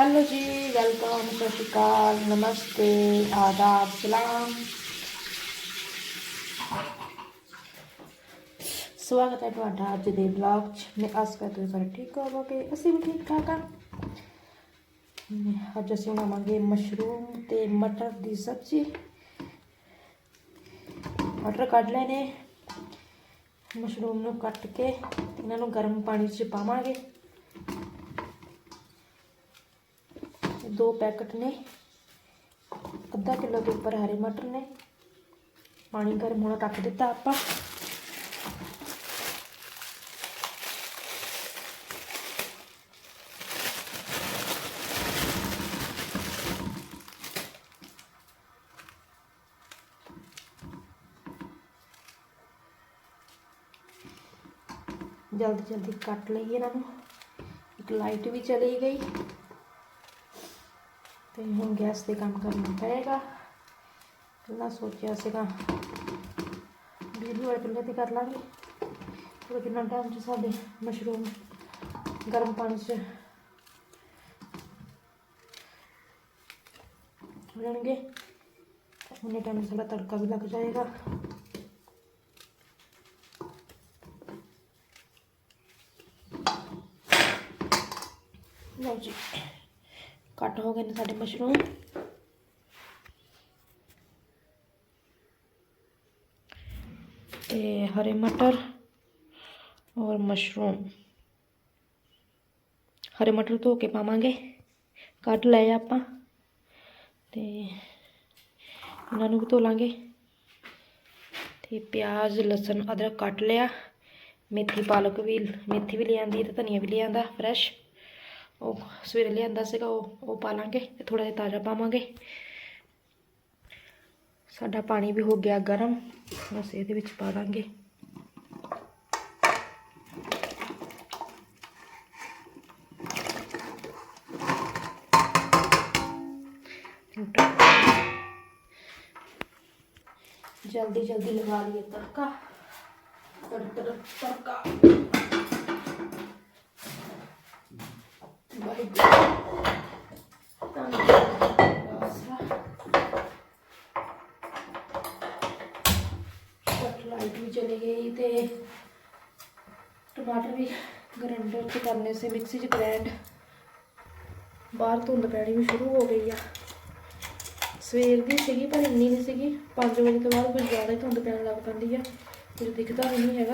Hello ਜੀ, welcome, ਸਤਿ ਸ਼੍ਰੀ ਅਕਾਲ, ਨਮਸਤੇ, ਆਦਾਬ, ਸਲਾਮ। ਸਵਾਗਤ ਹੈ ਤੁਹਾਡਾ ਅੱਜ ਦੇ ਬਲੌਗ 'ਚ। ਮੈਂ ਆਸ ਕਰਦੀ ਹਾਂ ਸਾਰੇ ਠੀਕ ਹੋਵੋਗੇ, ਅਸੀਂ ਵੀ ਠੀਕ ਠਾਕ ਹਾਂ। ਅੱਜ ਅਸੀਂ ਬਣਾਵਾਂਗੇ ਮਸ਼ਰੂਮ ਤੇ ਮਟਰ ਦੀ ਸਬਜ਼ੀ। ਮਟਰ ਕੱਢ ਲੈਣੇ ਮਸ਼ਰੂਮ ਨੂੰ ਕੱਟ ਕੇ ਇਹਨਾਂ ਨੂੰ ਗਰਮ ਪਾਣੀ 'ਚ ਪਾਵਾਂਗੇ। ਦੋ ਪੈਕਟ ਨੇ। ਅੱਧਾ ਕਿਲੋ ਦੇ ਉੱਪਰ ਹਰੇ ਮਟਰ ਨੇ। ਪਾਣੀ ਗਰਮ ਹੋਣਾ ਰੱਖ ਦਿੱਤਾ ਆਪਾਂ। ਜਲਦੀ ਜਲਦੀ ਕੱਟ ਲਈਏ ਇਹਨਾਂ ਨੂੰ। ਇੱਕ ਲਾਈਟ ਵੀ ਚਲੀ ਗਈ। ਤੇ ਹੁਣ ਗੈਸ ਤੇ ਕੰਮ ਕਰਨਾ ਪਏਗਾ। ਪਹਿਲਾਂ ਸੋਚਿਆ ਸੀਗਾ ਬਿਜਲੀ ਵਾਲੇ ਚੁੱਲ੍ਹੇ ਤੇ ਕਰ ਲਾਂਗੇ। ਪਰ ਕਿੰਨਾ ਟਾਈਮ ਚ ਸਾਡੇ ਮਸ਼ਰੂਮ ਗਰਮ ਪਾਣੀ ਚ ਹੋ ਜਾਣਗੇ ਉਹਨੇ ਟਾਈਮ ਸਾਡਾ ਤੜਕਾ ਵੀ ਲੱਗ ਜਾਏਗਾ। ਲਓ ਜੀ। ਕੱਟ ਹੋ ਗਏ ਨੇ ਸਾਡੇ ਮਸ਼ਰੂਮ। ਤੇ ਹਰੇ ਮਟਰ ਔਰ ਮਸ਼ਰੂਮ। ਹਰੇ ਮਟਰ ਧੋ ਕੇ ਪਾਵਾਂਗੇ ਕੱਟ ਲਏ ਆਪਾਂ। ਤੇ ਇਹਨਾਂ ਨੂੰ ਵੀ ਧੋ ਲਾਂਗੇ। ਤੇ ਪਿਆਜ਼, ਲਸਣ, ਅਦਰਕ ਕੱਟ ਲਿਆ। ਮੇਥੀ, ਪਾਲਕ ਵੀ, ਮੇਥੀ ਵੀ ਲਿਆਂਦੀ ਤੇ ਧਨੀਆ ਵੀ ਲਿਆਂਦਾ ਫਰੈਸ਼। ਉਹ ਸਵੇਰੇ ਲਿਆਂਦਾ ਸੀਗਾ ਉਹ ਉਹ ਪਾ ਲਾਂਗੇ ਤੇ ਥੋੜਾ ਜਿਹਾ ਤਾਜ਼ਾ ਪਾਵਾਂਗੇ ਸਾਡਾ ਪਾਣੀ ਵੀ ਹੋ ਗਿਆ ਗਰਮ ਬਸ ਇਹਦੇ ਵਿੱਚ ਪਾ ਦਾਂਗੇ ਜਲਦੀ ਜਲਦੀ ਲਗਾ ਲਈਏ ਤੜਕਾ ਤੜਕਾ ਤੜਕਾ ਵਾਹਿਗੁਰੂ ਧੰਨਵਾਦ ਲਾਈਟ ਵੀ ਚਲੀ ਗਈ ਤੇ ਟਮਾਟਰ ਵੀ ਗ੍ਰਾਈਂਡਰ 'ਚ ਕਰਨੇ ਸੇ, ਮਿਕਸੀ 'ਚ ਗ੍ਰਾਈਂਡ ਬਾਹਰ ਧੁੰਦ ਪੈਣੀ ਵੀ ਸ਼ੁਰੂ ਹੋ ਗਈ ਆ। ਸਵੇਰ ਦੀ ਸੀਗੀ ਪਰ ਇੰਨੀ ਨਹੀਂ ਸੀਗੀ। 5 ਵਜੇ ਤੋਂ ਬਾਅਦ ਕੁਝ ਜ਼ਿਆਦਾ ਹੀ ਧੁੰਦ ਪੈਣ ਲੱਗ ਪੈਂਦੀ ਆ। ਕੁਝ ਦਿਖਦਾ ਵੀ ਨਹੀਂ ਹੈਗਾ।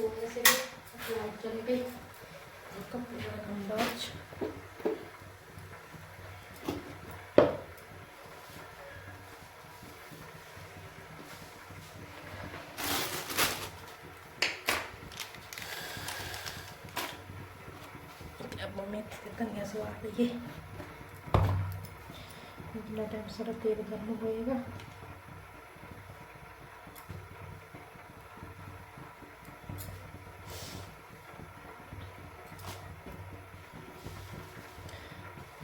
ਕੱਪੜੇ ਵੀ ਧੋ ਹੋ ਗਏ ਸੀਗੇ ਲਾਈਟ ਚਲੀ ਗਈ ਕੱਪੜੇ ਦਾ ਕੰਮ ਬਾਅਦ 'ਚ ਆਪਾਂ ਮੇਥੀ ਤੇ ਧਨੀਆ ਸਵਾਰ ਲਈਏ ਜਿੰਨਾ ਟਾਈਮ ਸਾਡਾ ਤੇਲ ਗਰਮ ਹੋਏਗਾ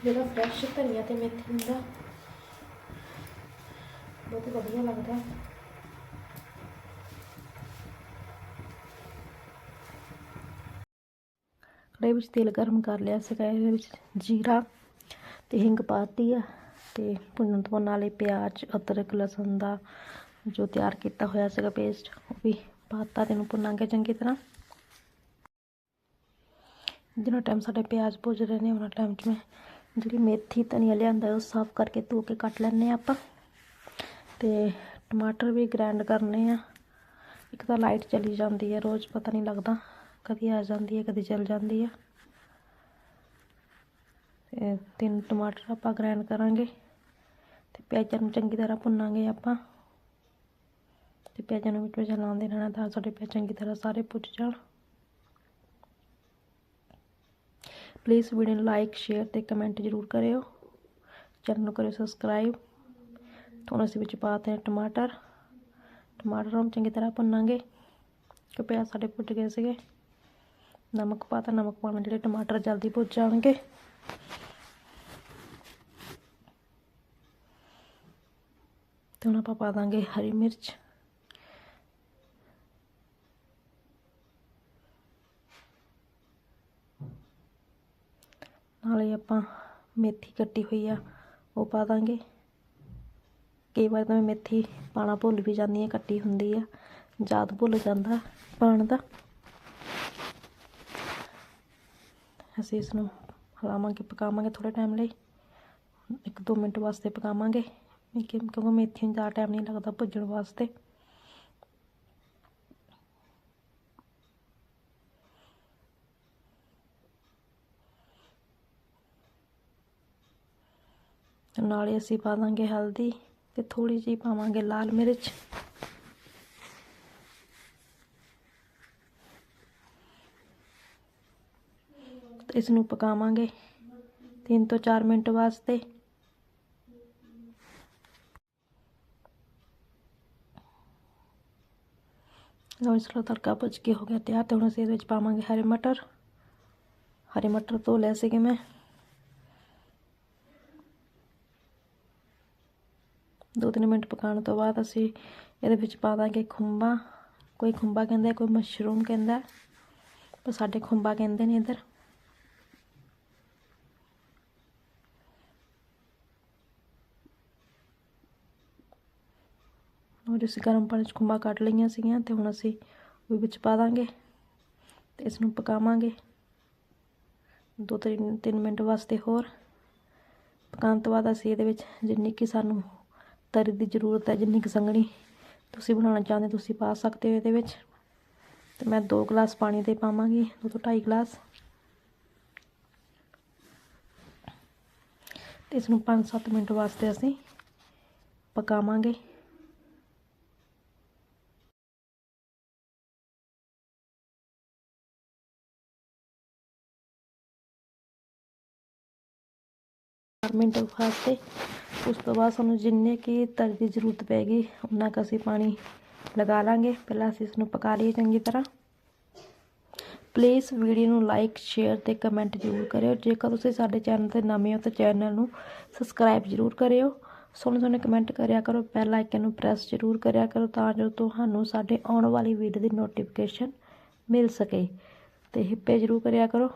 ਜਿਹੜਾ ਫਰੈਸ਼ ਧਨੀਆ ਤੇ ਮੇਥੀ ਹੁੰਦਾ, ਬਹੁਤ ਵਧੀਆ ਲੱਗਦਾ। ਕੜਾਈ ਵਿੱਚ ਤੇਲ ਗਰਮ ਕਰ ਲਿਆ ਸੀਗਾ, ਇਹਦੇ ਵਿੱਚ ਜੀਰਾ ਤੇ ਹਿੰਗ ਪਾਤੀ ਆ ਤੇ ਭੁੰਨਣ ਤੋਂ ਨਾਲੇ ਪਿਆਜ਼, ਅਦਰਕ, ਲਸਣ ਦਾ ਜੋ ਤਿਆਰ ਕੀਤਾ ਹੋਇਆ ਸੀਗਾ ਪੇਸਟ ਉਹ ਵੀ ਪਾਤਾ ਤੇ ਇਹਨੂੰ ਭੁੰਨਾਂਗੇ ਚੰਗੀ ਤਰ੍ਹਾਂ। ਜਿੰਨਾ ਟਾਈਮ ਸਾਡੇ ਪਿਆਜ਼ ਭੁੱਜ ਰਹੇ ਨੇ ਉਹਨਾਂ ਟਾਈਮ 'ਚ ਮੈਂ ਜਿਹੜੀ ਮੇਥੀ ਧਨੀਆ ਲਿਆਂਦਾ, ਉਹ ਸਾਫ਼ ਕਰਕੇ ਧੋ ਕੇ ਕੱਟ ਲੈਣੇ ਆਪਾਂ। ਤੇ ਟਮਾਟਰ ਵੀ ਗ੍ਰਾਈਂਡ ਕਰਨੇ ਆ। ਇੱਕ ਤਾਂ ਲਾਈਟ ਚਲੀ ਜਾਂਦੀ ਹੈ ਰੋਜ਼ ਪਤਾ ਨਹੀਂ ਲੱਗਦਾ ਕਦੀ ਆ ਜਾਂਦੀ ਹੈ ਕਦੀ ਚਲ ਜਾਂਦੀ ਹੈ ਤੇ ਤਿੰਨ ਟਮਾਟਰ ਆਪਾਂ ਗ੍ਰਾਈਂਡ ਕਰਾਂਗੇ। ਤੇ ਪਿਆਜ਼ਾਂ ਨੂੰ ਚੰਗੀ ਤਰ੍ਹਾਂ ਭੁੰਨਾਂਗੇ ਆਪਾਂ। ਤੇ ਪਿਆਜ਼ਾਂ ਨੂੰ ਵਿੱਚ ਵਿੱਚ ਹਿਲਾਉਂਦੇ ਰਹਿਣਾ ਤਾਂ ਸਾਡੇ ਪਿਆਜ਼ ਚੰਗੀ ਤਰ੍ਹਾਂ ਸਾਰੇ ਭੁੱਜ ਜਾਣ। ਪਲੀਜ਼ ਵੀਡੀਓ ਨੂੰ ਲਾਈਕ ਸ਼ੇਅਰ ਤੇ ਕਮੈਂਟ ਜ਼ਰੂਰ ਕਰਿਓ ਚੈਨਲ ਨੂੰ ਕਰਿਓ ਸਬਸਕ੍ਰਾਈਬ ਹੁਣ ਅਸੀਂ ਵਿੱਚ ਪਾਤੇ ਟਮਾਟਰ ਟਮਾਟਰ ਨੂੰ ਚੰਗੀ ਤਰ੍ਹਾਂ ਭੁੰਨਾਂਗੇ ਕਿ ਪਿਆਜ਼ ਸਾਡੇ ਭੁੱਜ ਗਏ ਸੀਗੇ ਨਮਕ ਪਾਤਾ ਨਮਕ ਪਾਉਣ ਨਾਲ ਜਿਹੜੇ ਟਮਾਟਰ ਜਲਦੀ ਭੁੱਜ ਜਾਣਗੇ ਤੇ ਹੁਣ ਆਪਾਂ ਪਾ ਦਾਂਗੇ ਹਰੀ ਮਿਰਚ ਨਾਲੇ ਆਪਾਂ ਮੇਥੀ ਕੱਟੀ ਹੋਈ ਆ, ਉਹ ਪਾ ਦਾਂਗੇ। ਕਈ ਵਾਰ ਤਾਂ ਮੈਂ ਮੇਥੀ ਪਾਣਾ ਭੁੱਲ ਵੀ ਜਾਂਦੀ ਆ, ਕੱਟੀ ਹੁੰਦੀ ਆ। ਯਾਦ ਭੁੱਲ ਜਾਂਦਾ ਪਾਣ ਦਾ। ਅਸੀਂ ਇਸ ਨੂੰ ਹਲਾਵਾਂਗੇ, ਪਕਾਵਾਂਗੇ ਥੋੜੇ ਟਾਈਮ ਲਈ। ਇੱਕ ਦੋ ਮਿੰਟ ਵਾਸਤੇ ਪਕਾਵਾਂਗੇ। ਕਿਉਂਕਿ ਮੇਥੀ ਨੂੰ ਜ਼ਿਆਦਾ ਟਾਈਮ ਨਹੀਂ ਲੱਗਦਾ ਭੁੱਜਣ ਵਾਸਤੇ। ਨਾਲੇ ਅਸੀਂ ਪਾ ਦਾਂਗੇ ਹਲਦੀ ਤੇ ਥੋੜੀ ਜਿਹੀ ਪਾਵਾਂਗੇ ਲਾਲ ਮਿਰਚ। ਇਸ ਨੂੰ ਪਕਾਵਾਂਗੇ 3 ਤੋਂ 4 ਮਿੰਟ ਵਾਸਤੇ। ਲਓ ਇਸ ਦਾ ਤੜਕਾ ਭੁੱਜ ਕੇ ਹੋ ਗਿਆ ਤਿਆਰ ਤੇ ਹੁਣ ਅਸੀਂ ਇਹਦੇ ਵਿੱਚ ਪਾਵਾਂਗੇ ਹਰੇ ਮਟਰ। ਹਰੇ ਮਟਰ ਧੋ ਲਏ ਸੀਗੇ ਮੈਂ। ਦੋ ਤਿੰਨ ਮਿੰਟ ਪਕਾਉਣ ਤੋਂ ਬਾਅਦ ਅਸੀਂ ਇਹਦੇ ਵਿੱਚ ਪਾ ਦਾਂਗੇ ਖੁੰਬਾ ਕੋਈ ਖੁੰਬਾ ਕਹਿੰਦਾ, ਕੋਈ ਮਸ਼ਰੂਮ ਕਹਿੰਦਾ। ਪਰ ਸਾਡੇ ਖੁੰਬਾ ਕਹਿੰਦੇ ਨੇ ਇੱਧਰ। ਔਰ ਅਸੀਂ ਗਰਮ ਪਾਣੀ 'ਚ ਖੁੰਬਾ ਕੱਢ ਲਈਆਂ ਸੀਗੀਆਂ ਤੇ ਹੁਣ ਅਸੀਂ ਉਹ ਵਿੱਚ ਪਾ ਦਾਂਗੇ ਤੇ ਇਸ ਨੂੰ ਪਕਾਵਾਂਗੇ। ਦੋ ਤਿੰਨ ਤਿੰਨ ਮਿੰਟ ਵਾਸਤੇ ਹੋਰ। ਪਕਾਉਣ ਤੋਂ ਬਾਅਦ ਅਸੀਂ ਇਹਦੇ ਵਿੱਚ ਜਿੰਨੀ ਕਿ ਸਾਨੂੰ ਤਰੀ ਦੀ ਜ਼ਰੂਰਤ ਹੈ, ਜਿੰਨੀ ਕਿ ਸੰਘਣੀ ਤੁਸੀਂ ਬਣਾਉਣਾ ਚਾਹੁੰਦੇ ਤੁਸੀਂ ਪਾ ਸਕਦੇ ਹੋ ਇਹਦੇ ਵਿੱਚ। ਤੇ ਮੈਂ 2 ਗਲਾਸ ਪਾਣੀ ਦੇ ਪਾਵਾਂਗੀ, ਦੋ ਤੋਂ 2.5 ਗਲਾਸ। ਤੇ ਇਸ ਨੂੰ 5-7 ਮਿੰਟ ਵਾਸਤੇ ਅਸੀਂ ਪਕਾਵਾਂਗੇ। ਮਿੰਟ ਵਾਸਤੇ ਉਸ ਤੋਂ ਬਾਅਦ ਸਾਨੂੰ ਜਿੰਨੇ ਕੀ ਤਰੀ ਦੀ ਜ਼ਰੂਰਤ ਪੈਗੀ ਉਨਾ ਕੁ ਅਸੀਂ ਪਾਣੀ ਲਗਾ ਲਾਂਗੇ। ਪਹਿਲਾਂ ਅਸੀਂ ਇਸ ਨੂੰ ਪਕਾ ਲਈਏ ਚੰਗੀ ਤਰ੍ਹਾਂ। ਪਲੀਜ਼ ਵੀਡੀਓ ਨੂੰ ਲਾਈਕ ਸ਼ੇਅਰ ਤੇ ਕਮੈਂਟ ਜ਼ਰੂਰ ਕਰਿਓ। ਜੇਕਰ ਤੁਸੀਂ ਸਾਡੇ ਚੈਨਲ ਤੇ ਨਵੇਂ ਹੋ ਤਾਂ ਚੈਨਲ ਨੂੰ ਸਬਸਕ੍ਰਾਈਬ ਜ਼ਰੂਰ ਕਰਿਓ। ਸੋਹਣੇ ਸੋਹਣੇ ਕਮੈਂਟ ਕਰਿਆ ਕਰੋ। ਬੈਲ ਆਈਕਨ ਨੂੰ ਪ੍ਰੈਸ ਜ਼ਰੂਰ ਕਰਿਆ ਕਰੋ ਤਾਂ ਜੋ ਤੁਹਾਨੂੰ ਸਾਡੇ ਆਉਣ ਵਾਲੀ ਵੀਡੀਓ ਦੀ ਨੋਟੀਫਿਕੇਸ਼ਨ ਮਿਲ ਸਕੇ। ਤੇ ਹਿੱਪੇ ਜ਼ਰੂਰ ਕਰਿਆ ਕਰੋ।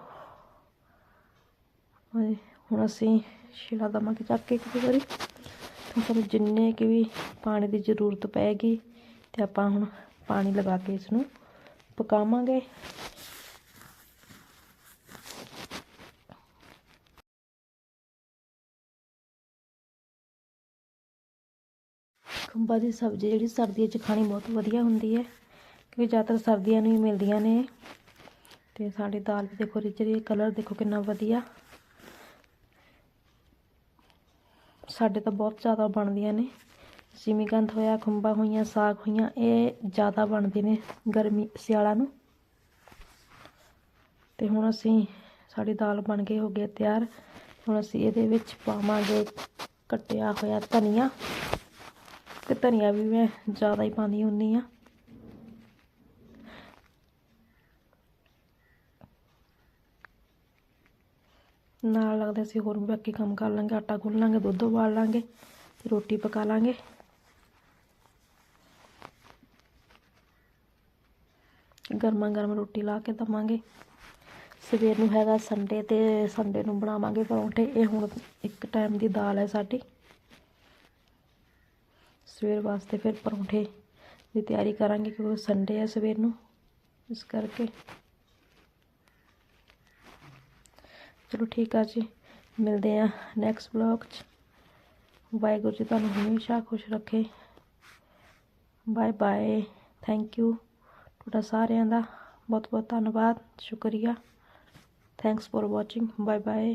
ਹੁਣ ਅਸੀਂ ਛਿਲਾ ਦੇਵਾਂਗੇ ਚੱਕ ਕੇ ਇੱਕ ਵਾਰੀ। ਤੇ ਸਾਨੂੰ ਜਿੰਨੇ ਕਿ ਵੀ ਪਾਣੀ ਦੀ ਜ਼ਰੂਰਤ ਪੈਗੀ ਤੇ ਆਪਾਂ ਹੁਣ ਪਾਣੀ ਲਗਾ ਕੇ ਇਸ ਨੂੰ ਪਕਾਵਾਂਗੇ। ਖੰਭਾ ਦੀ ਸਬਜ਼ੀ, ਜਿਹੜੀ ਸਰਦੀਆਂ 'ਚ ਖਾਣੀ ਬਹੁਤ ਵਧੀਆ ਹੁੰਦੀ ਹੈ, ਕਿਉਂਕਿ ਜ਼ਿਆਦਾਤਰ ਸਰਦੀਆਂ ਨੂੰ ਹੀ ਮਿਲਦੀਆਂ ਨੇ। ਤੇ ਸਾਡੀ ਦਾਲ ਵੀ ਦੇਖੋ ਰਿਚਰੀ ਕਲਰ ਦੇਖੋ ਕਿੰਨਾ ਵਧੀਆ। ਸਾਡੇ ਤਾਂ ਬਹੁਤ ਜ਼ਿਆਦਾ ਬਣਦੀਆਂ ਨੇ। ਜਿਮੀਕੰਦ ਹੋਇਆ ਖੁੰਬਾਂ ਹੋਈਆਂ, ਸਾਗ ਹੋਈਆਂ, ਇਹ ਜ਼ਿਆਦਾ ਬਣਦੇ ਨੇ ਗਰਮੀ, ਸਿਆਲਾਂ ਨੂੰ। ਤੇ ਹੁਣ ਅਸੀਂ ਸਾਡੀ ਦਾਲ ਬਣ ਕੇ ਹੋ ਗਈ ਤਿਆਰ। ਹੁਣ ਅਸੀਂ ਇਹਦੇ ਵਿੱਚ ਪਾਵਾਂਗੇ ਕੱਟਿਆ ਹੋਇਆ ਧਨੀਆ। ਤੇ ਧਨੀਆ ਵੀ ਮੈਂ ਜ਼ਿਆਦਾ ਹੀ ਪਾਉਂਦੀ ਹੁੰਦੀ ਆ ਨਾਲ ਲੱਗਦਾ ਅਸੀਂ ਹੋਰ ਵੀ ਬਾਕੀ ਕੰਮ ਕਰ ਲਾਂਗੇ, ਆਟਾ ਗੁੰਨ ਲਾਂਗੇ, ਦੁੱਧ ਉਬਾਲ ਲਾਂਗੇ, ਤੇ ਰੋਟੀ ਪਕਾ ਲਾਂਗੇ। ਗਰਮਾ ਗਰਮ ਰੋਟੀ ਲਾ ਕੇ ਦਵਾਂਗੇ। ਸਵੇਰ ਨੂੰ ਹੈਗਾ ਸੰਡੇ ਤੇ ਸੰਡੇ ਨੂੰ ਬਣਾਵਾਂਗੇ ਪਰੌਂਠੇ। ਇਹ ਹੁਣ ਇੱਕ ਟਾਈਮ ਦੀ ਦਾਲ ਹੈ ਸਾਡੀ। ਸਵੇਰ ਵਾਸਤੇ ਫਿਰ ਪਰੌਂਠੇ ਦੀ ਤਿਆਰੀ ਕਰਾਂਗੇ ਕਿਉਂਕਿ ਸੰਡੇ ਹੈ ਸਵੇਰ ਨੂੰ। ਇਸ ਕਰਕੇ ਚਲੋ ਠੀਕ ਆ ਜੀ। ਮਿਲਦੇ ਆ ਨੈਕਸਟ ਵਲੌਗ 'ਚ। ਵਾਹਿਗੁਰੂ ਜੀ ਤੁਹਾਨੂੰ ਹਮੇਸ਼ਾ ਖੁਸ਼ ਰੱਖੇ। ਬਾਏ ਬਾਏ ਥੈਂਕ ਯੂ ਤੁਹਾਡਾ ਸਾਰਿਆਂ ਦਾ ਬਹੁਤ ਬਹੁਤ ਧੰਨਵਾਦ। ਸ਼ੁਕਰੀਆ। Thanks for watching bye bye